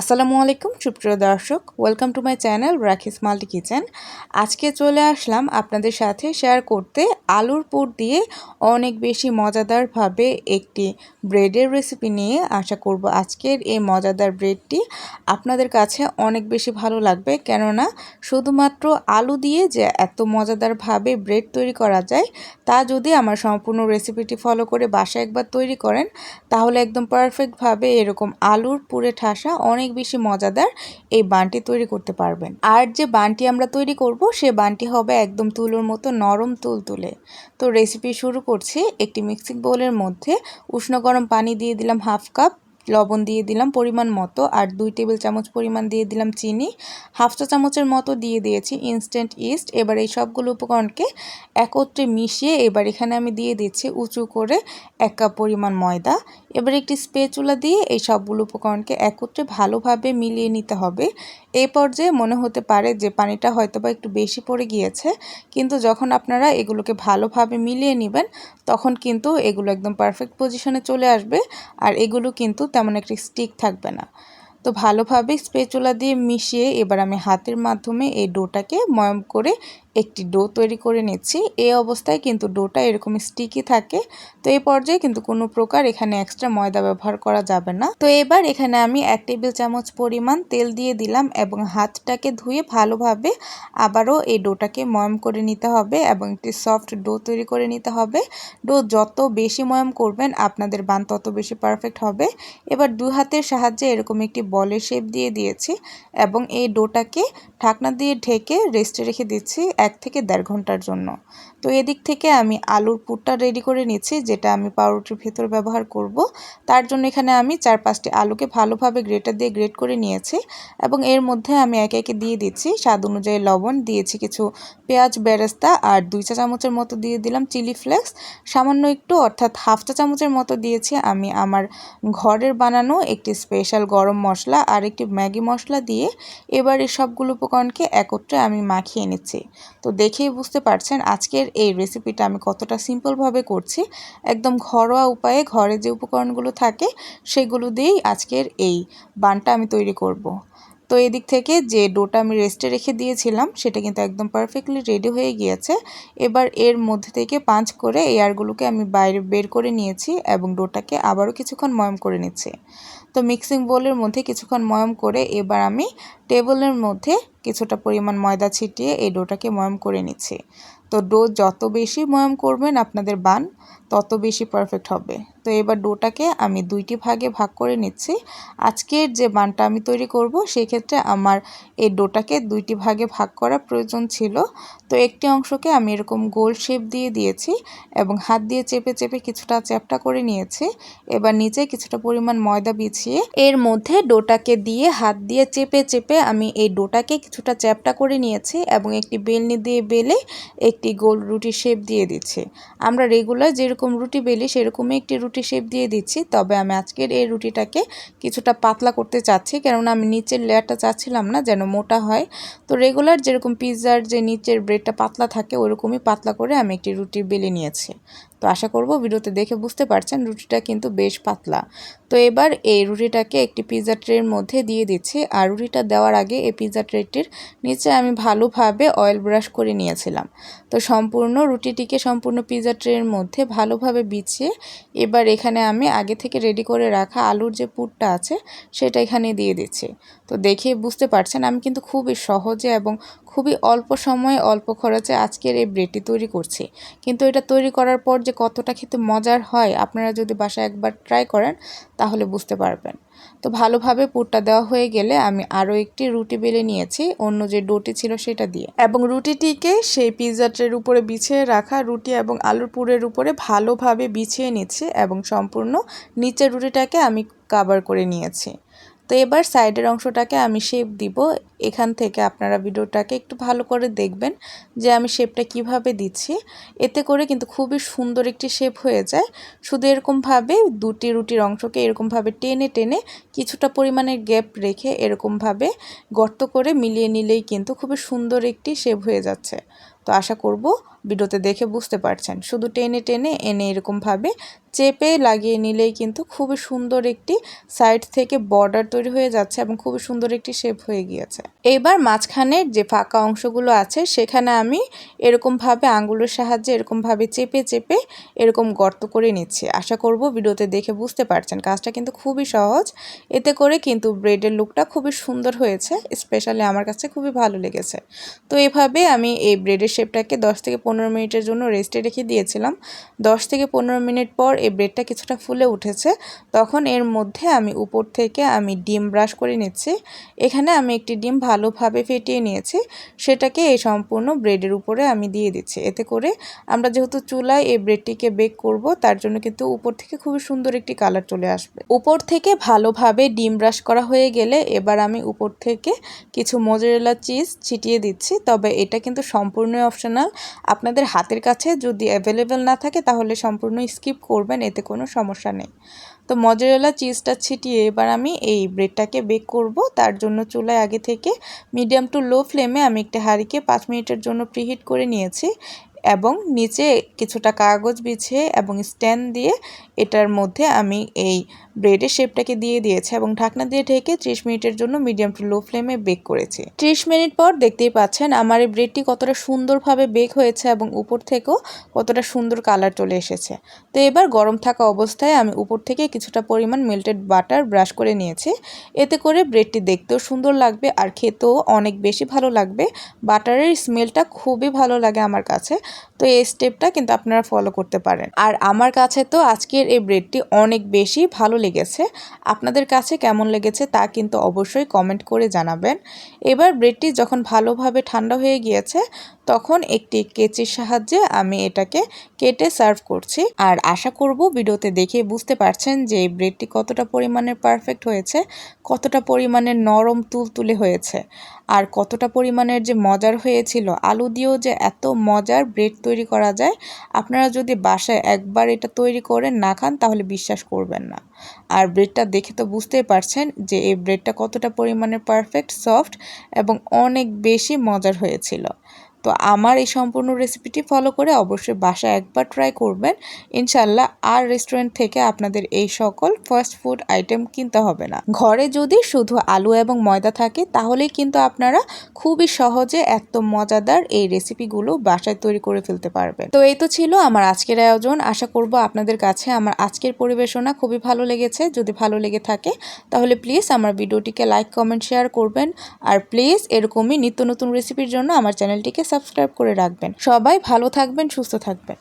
আসসালামু আলাইকুম, সুপ্রিয় দর্শক। ওয়েলকাম টু মাই চ্যানেল রাখিস মাল্টি কিচেন আজকে চলে আসলাম আপনাদের সাথে শেয়ার করতে আলুর পুর দিয়ে অনেক বেশি মজাদারভাবে একটি ব্রেডের রেসিপি নিয়ে আশা করব আজকের এই মজাদার ব্রেডটি আপনাদের কাছে অনেক বেশি ভালো লাগবে। কেননা, শুধুমাত্র আলু দিয়ে যে এত মজাদারভাবে ব্রেড তৈরি করা যায়, তা যদি আমার সম্পূর্ণ রেসিপিটি ফলো করে বাসায় একবার তৈরি করেন, তাহলে একদম পারফেক্টভাবে এরকম আলুর পুরে ঠাসা অনেক অনেক বেশি মজাদার এই বানটি তৈরি করতে পারবেন। আর যে বানটি আমরা তৈরি করব, সে বানটি হবে একদম তুলোর মতো নরম তুল তুলে তো রেসিপি শুরু করছি একটি মিক্সিং বোলের মধ্যে। উষ্ণ গরম পানি দিয়ে দিলাম হাফ কাপ লবণ দিয়ে দিলাম পরিমাণ মতো, আর দুই টেবিল চামচ পরিমাণ দিয়ে দিলাম চিনি। হাফ চা চামচের মতো দিয়ে দিয়েছি ইনস্ট্যান্ট ইস্ট এবার এই সবগুলো উপকরণকে একত্রে মিশিয়ে এবার এখানে আমি দিয়ে দিচ্ছি উঁচু করে এক কাপ পরিমাণ ময়দা। এবার একটি স্পেচুলা দিয়ে এই সবগুলো উপকরণকে একত্রে ভালোভাবে মিলিয়ে নিতে হবে। এই পর্যায়ে মনে হতে পারে যে পানিটা হয়তো বা একটু বেশি পড়ে গিয়েছে, কিন্তু যখন আপনারা এগুলোকে ভালোভাবে মিলিয়ে নেবেন, তখন কিন্তু এগুলো একদম পারফেক্ট পজিশনে চলে আসবে, আর এগুলো কিন্তু তেমন একটি স্টিক থাকবে না। তো ভালোভাবে স্পেচুলা দিয়ে মিশিয়ে এবার আমি হাতের মাধ্যমে এই ডোটাকে ময়ম করে একটি ডো তৈরি করে নিচ্ছি। এই অবস্থায় কিন্তু ডোটা এরকম স্টিকি থাকে। তো এই পর্যায়ে কিন্তু কোনো প্রকার এখানে এক্সট্রা ময়দা ব্যবহার করা যাবে না। তো এবার এখানে আমি এক টেবিল চামচ পরিমাণ তেল দিয়ে দিলাম এবং হাতটাকে ধুয়ে ভালোভাবে আবারও এই ডোটাকে ময়ম করে নিতে হবে এবং একটি সফট ডো তৈরি করে নিতে হবে। ডো যত বেশি ময়ম করবেন আপনাদের বান তত বেশি পারফেক্ট হবে। এবার দু হাতের সাহায্যে এরকম একটি বলের শেপ দিয়ে দিয়েছি এবং এই ডোটাকে ঢাকনা দিয়ে ঢেকে রেস্টে রেখে দিচ্ছি এক থেকে দেড় ঘণ্টার জন্য। তো এদিক থেকে আমি আলুর পুরটা রেডি করে নিচ্ছি, যেটা আমি পাউরুটির ভেতর ব্যবহার করব। তার জন্য এখানে আমি চার পাঁচটি আলুকে ভালোভাবে গ্রেটার দিয়ে গ্রেট করে নিয়েছি এবং এর মধ্যে আমি একে একে দিয়ে দিচ্ছি। স্বাদ অনুযায়ী লবণ, দিয়েছি কিছু পেঁয়াজ, বেরেস্তা আর দুই চা চামচের মতো দিয়ে দিলাম চিলি ফ্লেক্স। সামান্য একটু, অর্থাৎ হাফ চা চামচের মতো দিয়েছি আমি আমার ঘরের বানানো একটি স্পেশাল গরম মশলা। আর একটি ম্যাগি মশলা দিয়ে এবার এই সবগুলো উপকরণকে একত্রে আমি মাখিয়ে নিচ্ছি তো দেখেই বুঝতে পারছেন আজকের এই রেসিপিটা আমি কতটা সিম্পলভাবে করছি একদম ঘরোয়া উপায়ে ঘরে যে উপকরণগুলো থাকে, সেগুলো দিয়েই আজকের এই বানটা আমি তৈরি করব। তো এদিক থেকে যে ডোটা আমি রেস্টে রেখে দিয়েছিলাম, সেটা কিন্তু একদম পারফেক্টলি রেডি হয়ে গিয়েছে। এবার এর মধ্যে থেকে পাঁচ করে এয়ারগুলোকে আমি বাইরে বের করে নিয়েছি এবং ডোটাকে আবারও কিছুক্ষণ ময়ম করে নিচ্ছি। তো মিক্সিং বোলের মধ্যে কিছুক্ষণ ময়ম করে এবার আমি টেবলের মধ্যে কিছুটা পরিমাণ ময়দা ছিটিয়ে এই ডোটাকে ময়ম করে নিচ্ছি। তো ডো যত বেশি ময়ম করবেন আপনাদের বান, তত বেশি পারফেক্ট হবে। তো এবার ডোটাকে আমি দুইটি ভাগে ভাগ করে নিচ্ছি। আজকের যে বানটা আমি তৈরি করব, সেক্ষেত্রে আমার এই ডোটাকে দুইটি ভাগে ভাগ করা প্রয়োজন ছিল। তো একটি অংশকে আমি এরকম গোল শেপ দিয়ে দিয়েছি এবং হাত দিয়ে চেপে চেপে কিছুটা চ্যাপটা করে নিয়েছি। এবার নিচে কিছুটা পরিমাণ ময়দা বিছিয়ে এর মধ্যে ডোটাকে দিয়ে হাত দিয়ে চেপে চেপে আমি এই ডোটাকে কিছুটা চ্যাপটা করে নিয়েছি এবং একটি বেলনি দিয়ে বেলে একটি গোল রুটি শেপ দিয়ে দিচ্ছি। আমরা রেগুলার যেরকম রুটি বেলি, সেরকমই একটি রুটি শেপ দিয়ে দিচ্ছি। তবে আমি আজকের এই রুটিটাকে কিছুটা পাতলা করতে চাচ্ছি, কেননা আমি নিচের লেয়ারটা চাচ্ছিলাম না যেন মোটা হয়। তো রেগুলার যেরকম পিৎজার যে নিচের ব্রেডটা পাতলা থাকে, ওরকমই পাতলা করে আমি একটি রুটি বেলে নিয়েছি। তো আশা করব ভিডিওতে দেখে বুঝতে পারছেন রুটিটা কিন্তু বেশ পাতলা। তো এবার এই রুটিটাকে একটি পিৎজা ট্রের মধ্যে দিয়ে দিচ্ছি। আর রুটিটা দেওয়ার আগে এই পিৎজা ট্রেটির নিচে আমি ভালোভাবে অয়েল ব্রাশ করে নিয়েছিলাম। তো সম্পূর্ণ রুটিটিকে সম্পূর্ণ পিৎজা ট্রের মধ্যে ভালোভাবে বিছিয়ে এবার এখানে আমি আগে থেকে রেডি করে রাখা আলুর যে পুরটা আছে সেটা এখানে দিয়ে দিচ্ছি। তো দেখে বুঝতে পারছেন আমি কিন্তু খুবই সহজে এবং খুবই অল্প সময়ে অল্প খরচে আজকের এই ব্রেডটি তৈরি করছি। কিন্তু এটা তৈরি করার পর যে কতটা খেতে মজার হয় আপনারা যদি বাসায় একবার ট্রাই করেন, তাহলে বুঝতে পারবেন। তো ভালোভাবে পুরটা দেওয়া হয়ে গেলে আমি আরও একটি রুটি বেলে নিয়েছি, অন্য যে ডোটি ছিল সেটা দিয়ে। এবং রুটিটিকে সেই পিৎজা ট্রের উপরে বিছিয়ে রাখা রুটি এবং আলুর পুরের উপরে ভালোভাবে বিছিয়ে নিচ্ছি এবং সম্পূর্ণ নিচের রুটিটাকে আমি কাভার করে নিয়েছি। তো এবার সাইডের অংশটাকে আমি শেপ দিব। এখান থেকে আপনারা ভিডিওটাকে একটু ভালো করে দেখবেন যে আমি শেপটা কীভাবে দিচ্ছি। এতে করে কিন্তু খুবই সুন্দর একটি শেপ হয়ে যায়। শুধু এরকমভাবে দুটি রুটির অংশকে এরকমভাবে টেনে টেনে কিছুটা পরিমাণের গ্যাপ রেখে এরকমভাবে গর্ত করে মিলিয়ে নিলেই কিন্তু খুবই সুন্দর একটি শেপ হয়ে যাচ্ছে। তো আশা করব ভিডিওতে দেখে বুঝতে পারছেন। শুধু টেনে টেনে এনে এরকমভাবে চেপে লাগিয়ে নিলেই কিন্তু খুবই সুন্দর একটি সাইড থেকে বর্ডার তৈরি হয়ে যাচ্ছে এবং খুবই সুন্দর একটি শেপ হয়ে গিয়েছে। এবার মাঝখানের যে ফাঁকা অংশগুলো আছে, সেখানে আমি এরকমভাবে আঙ্গুলের সাহায্যে এরকমভাবে চেপে চেপে এরকম গর্ত করে নিচ্ছি। আশা করব ভিডিওতে দেখে বুঝতে পারছেন। কাজটা কিন্তু খুবই সহজ। এতে করে কিন্তু ব্রেডের লুকটা খুবই সুন্দর হয়েছে। স্পেশালি আমার কাছে খুবই ভালো লেগেছে। তো এভাবে আমি এই ব্রেডের শেপটাকে দশ থেকে পনেরো মিনিটের জন্য রেস্টে রেখে দিয়েছিলাম। দশ থেকে পনেরো মিনিট পর এই ব্রেডটা কিছুটা ফুলে উঠেছে। তখন এর মধ্যে আমি উপর থেকে আমি ডিম ব্রাশ করে নিচ্ছি। এখানে আমি একটি ডিম ভালোভাবে ফেটিয়ে নিয়েছি। সেটাকে এই সম্পূর্ণ ব্রেডের উপরে আমি দিয়ে দিচ্ছি। এতে করে আমরা যেহেতু চুলায় এই ব্রেডটিকে বেক করব, তার জন্য কিন্তু উপর থেকে খুবই সুন্দর একটি কালার চলে আসবে। উপর থেকে ভালোভাবে ডিম ব্রাশ করা হয়ে গেলে এবার আমি উপর থেকে কিছু মোজারেলা চিজ ছিটিয়ে দিচ্ছি। তবে এটা কিন্তু সম্পূর্ণ অপশনাল আপনাদের হাতের কাছে যদি অ্যাভেলেবেল না থাকে, তাহলে সম্পূর্ণ স্কিপ করবেন, এতে কোনো সমস্যা নেই। তো মজরেলা চিজটা ছিটিয়ে এবার আমি এই ব্রেডটাকে বেক করব। তার জন্য চুলায় আগে থেকে মিডিয়াম টু লো ফ্লেমে আমি একটা হাঁড়িকে পাঁচ মিনিটের জন্য প্রিহিট করে নিয়েছি। এবং নিচে কিছুটা কাগজ বিছিয়ে এবং স্ট্যান্ড দিয়ে এটার মধ্যে আমি এই ব্রেডের শেপটাকে দিয়ে দিয়েছি এবং ঢাকনা দিয়ে ঢেকে ত্রিশ মিনিটের জন্য মিডিয়াম টু লো ফ্লেমে বেক করেছি। ত্রিশ মিনিট পর দেখতেই পাচ্ছেন আমার এই ব্রেডটি কতটা সুন্দরভাবে বেক হয়েছে এবং উপর থেকেও কতটা সুন্দর কালার চলে এসেছে। তো এবার গরম থাকা অবস্থায় আমি উপর থেকে কিছুটা পরিমাণ মেল্টেড বাটার ব্রাশ করে নিয়েছি। এতে করে ব্রেডটি দেখতেও সুন্দর লাগবে আর খেতেও অনেক বেশি ভালো লাগবে। বাটারের স্মেলটা খুবই ভালো লাগে আমার কাছে। তো এই স্টেপটা কিন্তু আপনারা ফলো করতে পারেন। আর আমার কাছে তো আজকের এই ব্রেডটি অনেক বেশি ভালো লেগেছে। আপনাদের কাছে কেমন লেগেছে তা কিন্তু অবশ্যই কমেন্ট করে জানাবেন। এবার ব্রেডটি যখন ভালোভাবে ঠান্ডা হয়ে গিয়েছে তখন একটি কেচির সাহায্যে আমি এটাকে কেটে সার্ভ করছি। আর আশা করব ভিডিওতে দেখে বুঝতে পারছেন যে এই ব্রেডটি কতটা পরিমাণের পারফেক্ট হয়েছে, কতটা পরিমাণের নরম তুলতুলে হয়েছে, আর কতটা পরিমাণের যে মজার হয়েছিল, আলু দিয়েও যে এত মজার ব্রেড তৈরি করা যায়, আপনারা যদি বাসায় একবার এটা তৈরি করে না খান তাহলে বিশ্বাস করবেন না। আর ব্রেডটা দেখে তো বুঝতেই পারছেন যে এই ব্রেডটা কতটা পরিমাণের পারফেক্ট, সফট এবং অনেক বেশি মজার হয়েছিল। তো আমার এই সম্পূর্ণ রেসিপিটি ফলো করে অবশ্যই বাসায় একবার ট্রাই করবেন। ইনশাল্লাহ আর রেস্টুরেন্ট থেকে আপনাদের এই সকল ফাস্ট ফুড আইটেম কিনতে হবে না। ঘরে যদি শুধু আলু এবং ময়দা থাকে, তাহলেই কিন্তু আপনারা খুবই সহজে এত মজাদার এই রেসিপিগুলো বাসায় তৈরি করে ফেলতে পারবেন। তো এই তো ছিল আমার আজকের আয়োজন। আশা করব আপনাদের কাছে আমার আজকের পরিবেশনা খুবই ভালো লেগেছে। যদি ভালো লেগে থাকে, তাহলে প্লিজ আমার ভিডিওটিকে লাইক কমেন্ট শেয়ার করবেন। আর প্লিজ এরকমই নিত্য নতুন রেসিপির জন্য আমার চ্যানেলটিকে সাবস্ক্রাইব করে রাখবেন। সবাই ভালো থাকবেন সুস্থ থাকবেন।